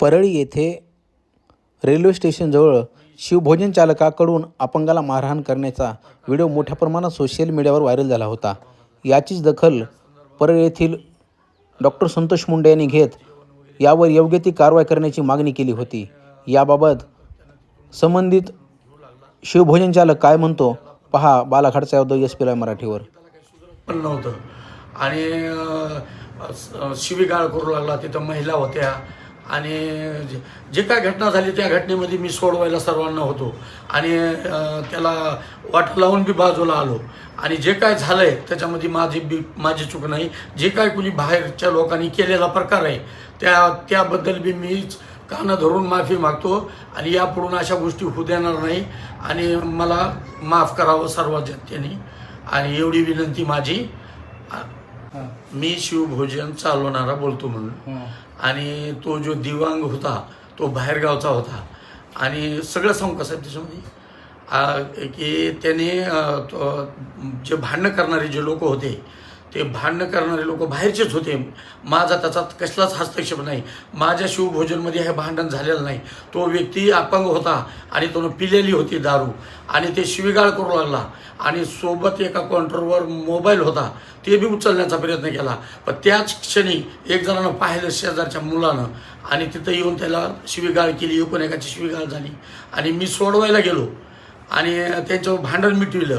परळी येथे रेल्वे स्टेशनजवळ शिवभोजन चालकाकडून अपंगाला मारहाण करण्याचा व्हिडिओ मोठ्या प्रमाणात सोशल मीडियावर व्हायरल झाला होता. याचीच दखल परळी येथील डॉक्टर संतोष मुंडे यांनी घेत यावर योग्य ती कारवाई करण्याची मागणी केली होती. याबाबत संबंधित शिवभोजन चालक काय म्हणतो पहा बालाघाटचा यादव एस पी मराठीवर. पण नव्हतं. आणि शिवीगाळ करू लागला तिथं महिला होत्या. आणि जे- जे काय घटना झाली त्या घटनेमध्ये मी सोडवायला सर्वांना होतो. आणि त्याला वाट लावून बी बाजूला आलो. आणि जे काय झालंय त्याच्यामध्ये माझी बी माझी चूक नाही. जे काय कुणी बाहेरच्या लोकांनी केलेला प्रकार आहे त्या त्याबद्दल बी मीच कानं धरून माफी मागतो. आणि यापुढून अशा गोष्टी होऊ देणार नाही. आणि मला माफ करावं सर्व जनतेने. आणि एवढी विनंती माझी. मी शिवभोजन चालवणारा बोलतो म्हणून. आणि तो जो दिवांग होता तो बाहेरगावचा होता. आणि सगळं सांगू का साहेब त्याच्यामध्ये? आ, की त्याने जे भांडणं करणारे जे लोक होते ते भांडणं करणारे लोक बाहेरचेच होते. माझा त्याचा कसलाच हस्तक्षेप नाही. माझ्या शिवभोजनमध्ये हे भांडण झालेलं नाही. तो व्यक्ती अपंग होता आणि तो पिलेली होती दारू. आणि ते शिवीगाळ करू लागला. आणि सोबत एका काउंटरवर मोबाईल होता. ते बी उचलण्याचा प्रयत्न केला. पण त्याच क्षणी एक जणानं पाहिलं शेजारच्या मुलानं. आणि तिथं येऊन त्याला शिवीगाळ केली. एकूण एकाची शिवीगाळ झाली. आणि मी सोडवायला गेलो. आणि त्यांच्यावर भांडण मिटविलं.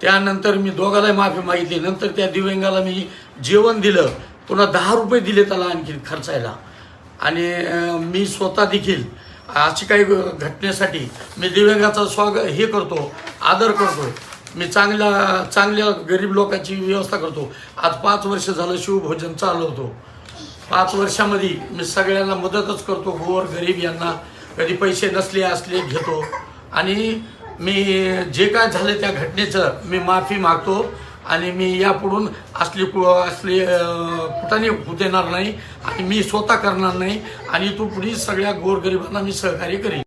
त्यानंतर मी दोघालाही माफी मागितली. नंतर त्या दिव्यांगाला मी जेवण दिलं. पुन्हा दहा रुपये दिले त्याला आणखी खर्चायला. आणि मी स्वतः देखील अशी काही घटनेसाठी मी दिव्यांगाचा स्वागत हे करतो आदर करतो. मी चांगल्या चांगल्या गरीब लोकांची व्यवस्था करतो. आज पाच वर्ष झालं शिवभोजन चालवतो. पाच वर्षामध्ये मी सगळ्यांना मदतच करतो. गोर गरीब यांना कधी पैसे नसले असले घेतो. आणि मी जे काय झालं त्या घटनेचं मी माफी मागतो आणि मी यापुढून असली कु असली कुठाने होऊ देणार नाही आणि मी स्वतः करणार नाही आणि तू पुढील सगळ्या गोरगरिबांना मी सहकार्य करीन.